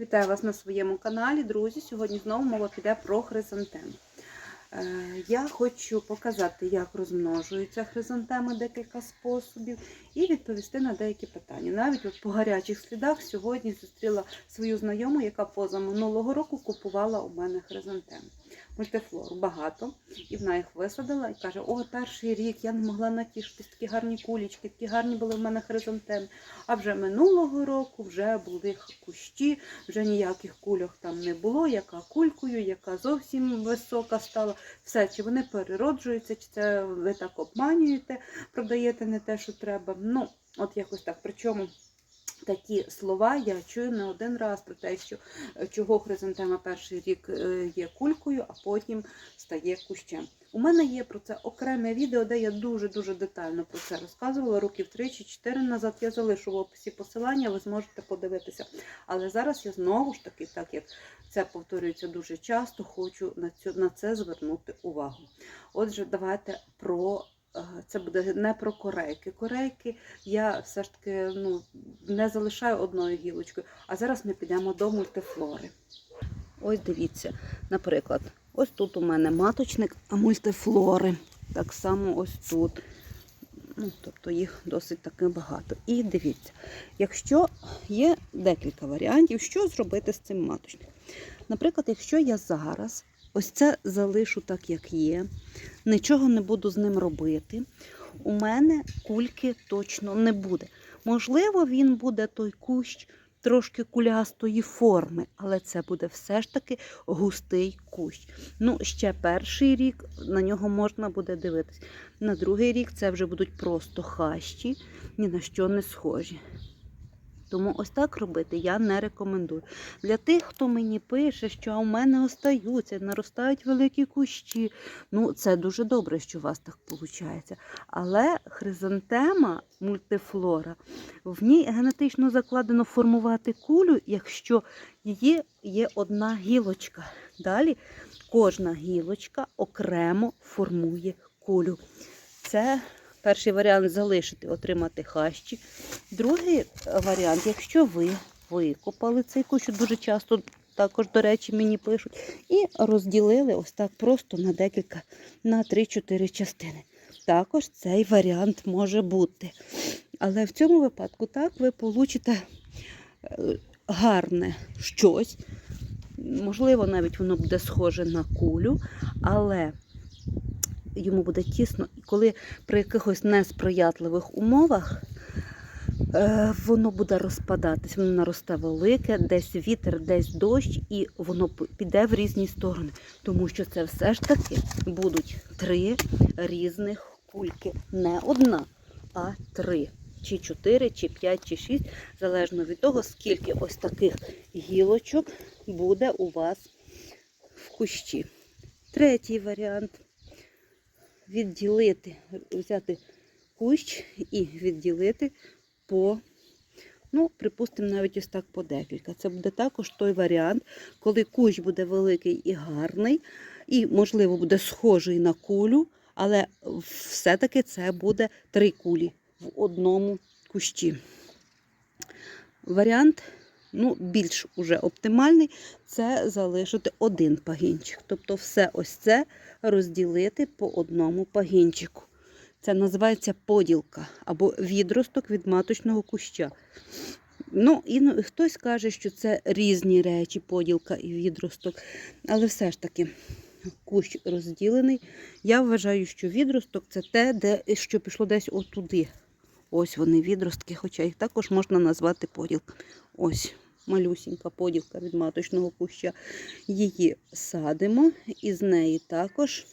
Вітаю вас на своєму каналі, друзі. Сьогодні знову мова піде про хризантеми. Е, Я хочу показати, як розмножуються хризантеми, декілька способів, і відповісти на деякі питання. Навіть по гарячих слідах сьогодні зустріла свою знайому, яка поза минулого року купувала у мене хризантеми. Мультифлору багато, і вона їх висадила і каже: О, перший рік я не могла натішитись, такі гарні кулічки, такі гарні були в мене хризантеми. А вже минулого року вже були кущі, вже ніяких кульок там не було, яка кулькою, яка зовсім висока стала. Все, чи вони перероджуються, чи це ви так обманюєте, продаєте не те, що треба. Ну, от якось так. Причому. Такі слова я чую не один раз про те, що е, чого хризантема перший рік е, є кулькою, а потім стає кущем. У мене є про це окреме відео, де я дуже-дуже детально про це розказувала. Років 3 чи 4 назад я залишу в описі посилання, ви зможете подивитися. Але зараз я знову ж таки, так як це повторюється дуже часто, хочу на це звернути увагу. Отже, давайте про. Це буде не про корейки. Корейки я все ж таки ну, не залишаю одною гілочкою. А зараз ми підемо до мультифлори. Ось дивіться, наприклад, ось тут у мене маточник, а мультифлори. Так само ось тут. Ну, тобто їх досить таки багато. І дивіться, якщо є декілька варіантів, що зробити з цим маточником. Наприклад, якщо я зараз ось це залишу так, як є, нічого не буду з ним робити, у мене кульки точно не буде. Можливо, він буде той кущ трошки кулястої форми, але це буде все ж таки густий кущ. Ну, ще перший рік на нього можна буде дивитись. На другий рік це вже будуть просто хащі, ні на що не схожі. Тому ось так робити я не рекомендую. Для тих, хто мені пише, що у мене остаються, наростають великі кущі. Ну, це дуже добре, що у вас так виходить. Але хризантема мультифлора, в ній генетично закладено формувати кулю, якщо її є одна гілочка. Далі кожна гілочка окремо формує кулю. Це перший варіант залишити, отримати хащі. Другий варіант, якщо ви викопали цей кущ, дуже часто також, до речі, мені пишуть, і розділили ось так просто на декілька, на 3-4 частини. Також цей варіант може бути. Але в цьому випадку так ви получите е, гарне щось. Можливо, навіть воно буде схоже на кулю, але йому буде тісно, і коли при якихось несприятливих умовах е, воно буде розпадатись, воно наросте велике, десь вітер, десь дощ, і воно піде в різні сторони. Тому що це все ж таки будуть три різних кульки. Не одна, а три. Чи чотири, чи п'ять, чи шість, залежно від того, скільки ось таких гілочок буде у вас в кущі. Третій варіант відділити, взяти кущ і відділити по, ну, припустимо, навіть ось так по декілька. Це буде також той варіант, коли кущ буде великий і гарний, і, можливо, буде схожий на кулю, але все-таки це буде три кулі в одному кущі. Варіант ну, більш уже оптимальний це залишити один пагінчик. Тобто все ось це розділити по одному пагінчику. Це називається поділка або відросток від маточного куща. Ну, і ну, хтось каже, що це різні речі, поділка і відросток. Але все ж таки кущ розділений. Я вважаю, що відросток це те, де, що пішло десь отуди. Ось вони відростки, хоча їх також можна назвати поділками. Ось малюсінька поділка від маточного куща. Її садимо і з неї також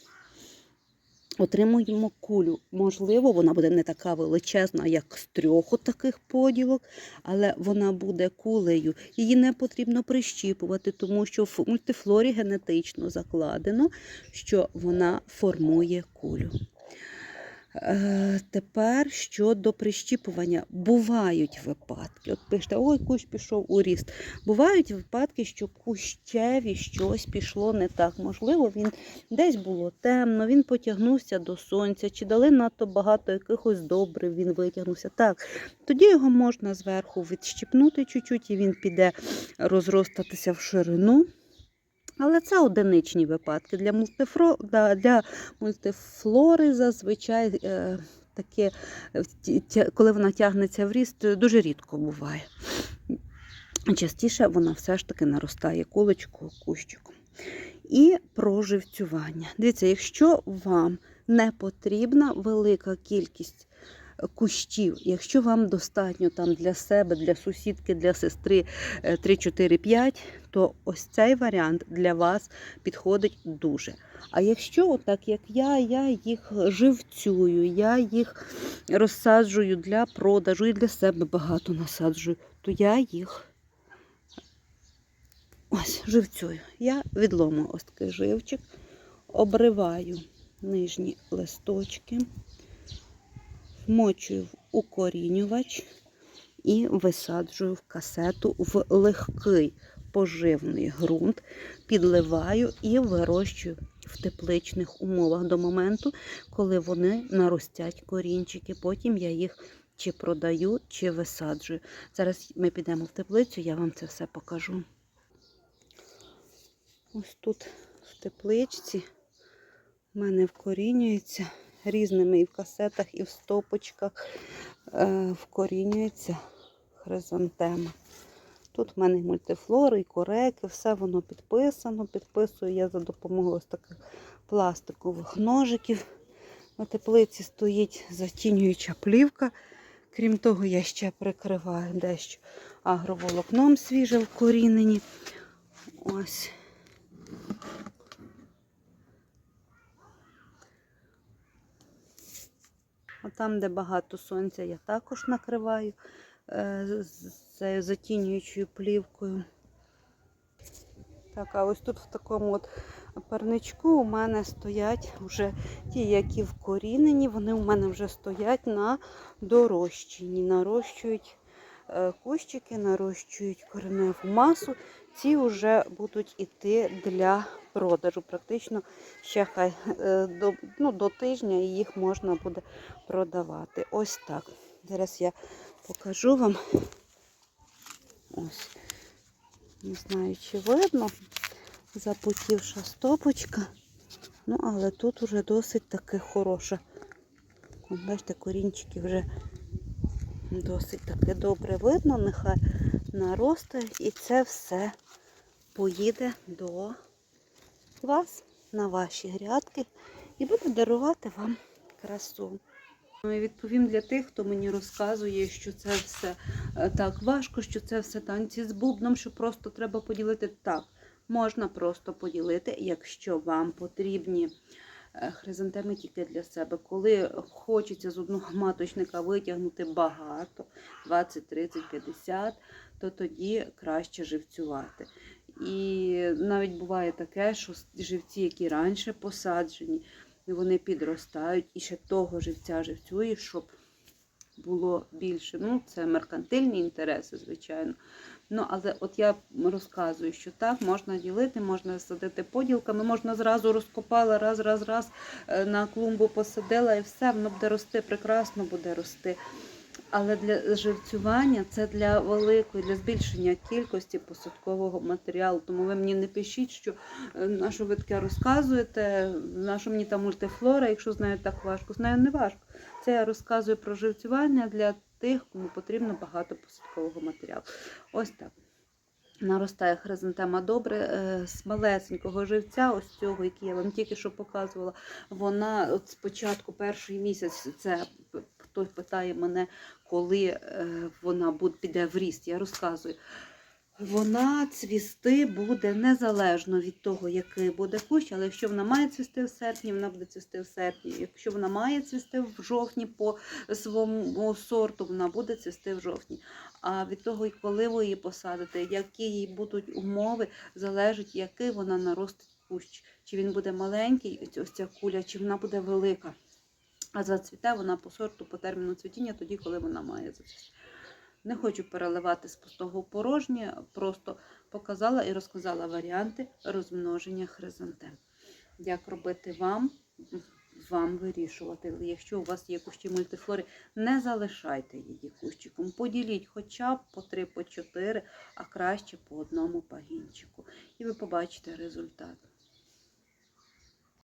отримуємо кулю. Можливо, вона буде не така величезна, як з трьох таких поділок, але вона буде кулею. Її не потрібно прищіпувати, тому що в мультифлорі генетично закладено, що вона формує кулю. Е, тепер щодо прищіпування. Бувають випадки. От пишете, ой, кущ пішов у ріст. Бувають випадки, що кущеві щось пішло не так. Можливо, він десь було темно, він потягнувся до сонця, чи дали надто багато якихось добрив, він витягнувся. Так, тоді його можна зверху відщипнути чуть-чуть, і він піде розростатися в ширину. Але це одиничні випадки. Для, мультифро... для мультифлори зазвичай е, таке, коли вона тягнеться в ріст, дуже рідко буває. Частіше вона все ж таки наростає куличку, кущиком. І проживцювання. Дивіться, якщо вам не потрібна велика кількість кущів, якщо вам достатньо там для себе, для сусідки, для сестри е, 3, 4, 5, то ось цей варіант для вас підходить дуже. А якщо, отак як я, я їх живцюю, я їх розсаджую для продажу і для себе багато насаджую, то я їх ось живцюю. Я відломую ось такий живчик, обриваю нижні листочки, вмочую в укорінювач і висаджую в касету в легкий поживний ґрунт, підливаю і вирощую в тепличних умовах до моменту, коли вони наростять корінчики. Потім я їх чи продаю, чи висаджую. Зараз ми підемо в теплицю, я вам це все покажу. Ось тут в тепличці в мене вкорінюється різними і в касетах, і в стопочках е, вкорінюється хризантема. Тут в мене і мультифлори, і кореки, все воно підписано. Підписую я за допомогою ось таких пластикових ножиків. На теплиці стоїть затінююча плівка. Крім того, я ще прикриваю дещо агроволокном свіже вкорінені. Ось. Там, де багато сонця, я також накриваю е, цією затінюючою плівкою. Так, а ось тут в такому от парничку у мене стоять вже ті, які вкорінені, вони у мене вже стоять на дорощенні. Нарощують кущики, нарощують кореневу масу. Ці вже будуть іти для продажу. Практично ще хай е, до, ну, до тижня їх можна буде продавати. Ось так. Зараз я покажу вам. Ось. Не знаю, чи видно. Запутівша стопочка. Ну, але тут уже досить таки хороша. Бачите, корінчики вже досить таки добре видно. Нехай наростають. І це все поїде до вас на ваші грядки і буде дарувати вам красу. Ну, і відповім для тих, хто мені розказує, що це все е, так важко, що це все танці з бубном, що просто треба поділити так. Можна просто поділити, якщо вам потрібні хризантеми тільки для себе. Коли хочеться з одного маточника витягнути багато, 20, 30, 50, то тоді краще живцювати. І навіть буває таке, що живці, які раніше посаджені, вони підростають, і ще того живця живцюєш, щоб було більше. Ну, це меркантильні інтереси, звичайно. Ну, але от я розказую, що так, можна ділити, можна садити поділками, можна зразу розкопала, раз, раз, раз е, на клумбу посадила і все, воно буде рости, прекрасно буде рости. Але для живцювання це для великої, для збільшення кількості посадкового матеріалу. Тому ви мені не пишіть, що е, на що розказуєте, на що мені там мультифлора, якщо з нею так важко. З нею не важко. Це я розказую про живцювання для тих, кому потрібно багато посадкового матеріалу. Ось так. Наростає хризантема добре. Е, З малесенького живця, ось цього, який я вам тільки що показувала, вона от спочатку перший місяць, це хтось питає мене, коли е, вона буде, піде в ріст. Я розказую. Вона цвісти буде незалежно від того, який буде кущ, але якщо вона має цвісти в серпні, вона буде цвісти в серпні. Якщо вона має цвісти в жовтні по своєму сорту, вона буде цвісти в жовтні. А від того, коли ви її посадите, які її будуть умови, залежить, який вона наростить кущ. Чи він буде маленький, ось ця куля, чи вона буде велика. А зацвіте вона по сорту, по терміну цвітіння, тоді, коли вона має зацвісти. Не хочу переливати з пустого порожнє, просто показала і розказала варіанти розмноження хризантем. Як робити вам, вам вирішувати. Якщо у вас є кущі мультифлори, не залишайте її кущиком. Поділіть хоча б по 3, по 4, а краще по одному пагінчику. І ви побачите результат.